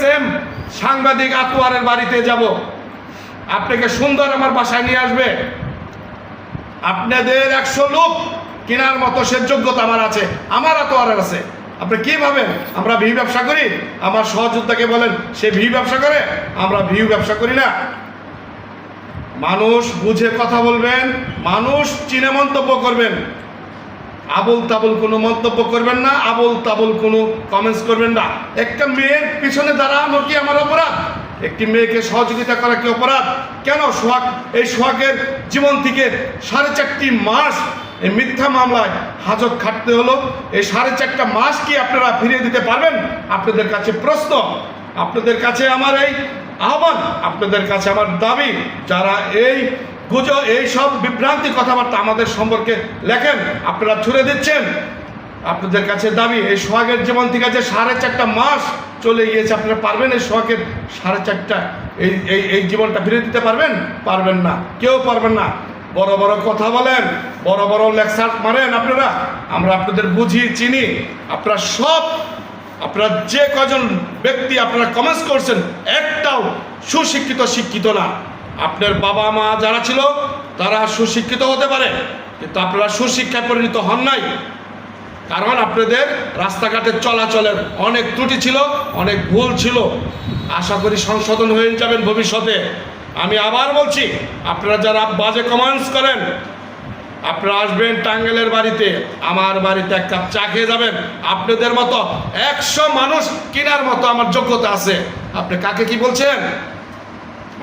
Same সাংবাদিক আতুয়ারের বাড়িতে যাব। আপনাকে সুন্দর আমার বাসায় নিয়ে আসবে। আপনাদের একশো লোক কেনার মতো সে যোগ্যতা আমার আছে, আমার আতোয়ারের আছে। আপনি কি ভাবেন? আমরা ভি ব্যবসা করি? আমার সহযোদ্ধাকে বলেন, সে ভি ব্যবসা করে, আমরা ভিউ ব্যবসা করি না। মানুষ বুঝে কথা বলবেন, মানুষ চিনে মন্তব্য করবেন। আবল তাবল কোনো মন্তব্য করবেন না আবল তাবল কোনো কমেন্টস করবেন না। একটা মেয়ের পিছনে দাঁড়ানো কি আমার অপরাধ? একটি মেয়েকে সহযোগিতা করা কি অপরাধ? কেন সোহাগ, এই সোহাগের জীবন থেকে সাড়ে চারটি মাস এই মিথ্যা মামলায় হাজত খাটতে হলো? এই সাড়ে চারটা মাস কি আপনারা ফিরিয়ে দিতে পারবেন? আপনাদের কাছে প্রশ্ন। আপনাদের কাছে আমার এই আহ্বান, আপনাদের কাছে আমার দাবি। যারা এই গুজো, এই সব বিভ্রান্তি কথাবার্তা আমাদের সম্পর্কে লেখেন, আপনারা ছুড়ে দিচ্ছেন। আপনাদের কাছে দাবি, এই সোহাগের জীবন থেকে যে সাড়ে চারটা মাস চলে গিয়েছে, আপনারা পারবেন এই সোহাগের সাড়ে চারটা, এই এই এই জীবনটা ফিরে দিতে পারবেন? পারবেন না। কেউ পারবেন না। বড় বড় কথা বলেন, বড় বড় লেকচার মারেন আপনারা। আমরা আপনাদের বুঝি, চিনি। আপনারা সব, আপনারা যে কজন ব্যক্তি আপনারা কমেন্টস করছেন, একটাও সুশিক্ষিত শিক্ষিত না। আপনার বাবা মা যারা ছিল, তারা সুশিক্ষিত হতে পারে, কিন্তু আপনারা সুশিক্ষায় পরিণত হন নাই। কারণ আপনাদের রাস্তাঘাটে চলাচলের অনেক ত্রুটি ছিল, অনেক ভুল ছিল। আশা করি সংশোধন হয়ে যাবেন ভবিষ্যতে। আমি আবার বলছি, আপনারা যারা বাজে কমেন্টস করেন, আপনারা আসবেন টাঙ্গেলের বাড়িতে, আমার বাড়িতে এক কাপ চা খেয়ে যাবেন। আপনাদের মতো একশো মানুষ কেনার মতো আমার যোগ্যতা আছে। আপনি কাকে কি বলছেন?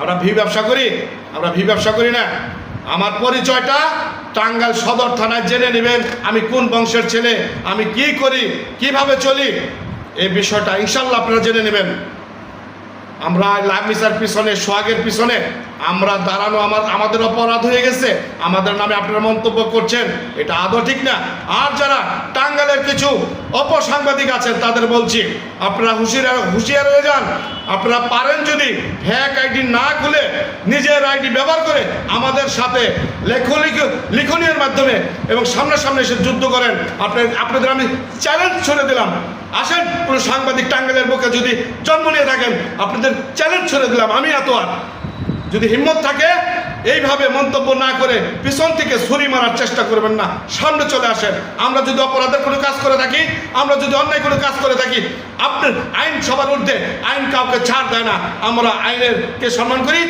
আমরা ভি ব্যবসা করি, আমরা ভি ব্যবসা করি না। আমার পরিচয়টা টাঙ্গাল সদর থানায় জেনে নেবেন, আমি কোন বংশের ছেলে, আমি কি করি, কীভাবে চলি, এই বিষয়টা ইনশাল্লাহ আপনারা জেনে নেবেন। আমরা লামিসার পিছনে, সোহাগের পিছনে, আমরা দাঁড়ানো আমার, আমাদের অপরাধ হয়ে গেছে। আমাদের নামে আপনারা মন্তব্য করছেন, এটা আদৌ ঠিক না? আর যারা টাঙ্গালের কিছু অপসাংবাদিক আছেন, তাদের বলছি, আপনারা হুঁশিয়ার হুঁশিয়ার হয়ে যান। আপনারা পারেন যদি হ্যাক আইডি না খুলে, নিজের আইডি ব্যবহার করে আমাদের সাথে লেখলিখ লিখনীর মাধ্যমে এবং সামনাসামনি এসে যুদ্ধ করেন। আপনার, আপনাদের আমি চ্যালেঞ্জ ছড়ে দিলাম। আসেন, কোনো সাংবাদিক টাঙ্গালের বুকে যদি জন্ম নিয়ে থাকেন, আপনাদের চ্যালেঞ্জ ছড়ে দিলাম, আমি এত আর যদি হিম্মত থাকে, এইভাবে মন্তব্য না করে পিছন থেকে ছুরি মারার চেষ্টা করবেন না। সামনে চলে আসেন। আমরা যদি অপরাধের কোনো কাজ করে থাকি, আমরা যদি অন্যায় কোনো কাজ করে থাকি, আপনার আইন সবার ঊর্ধ্বে, আইন কাউকে ছাড় দেয় না। আমরা আইনের কে সম্মান করি।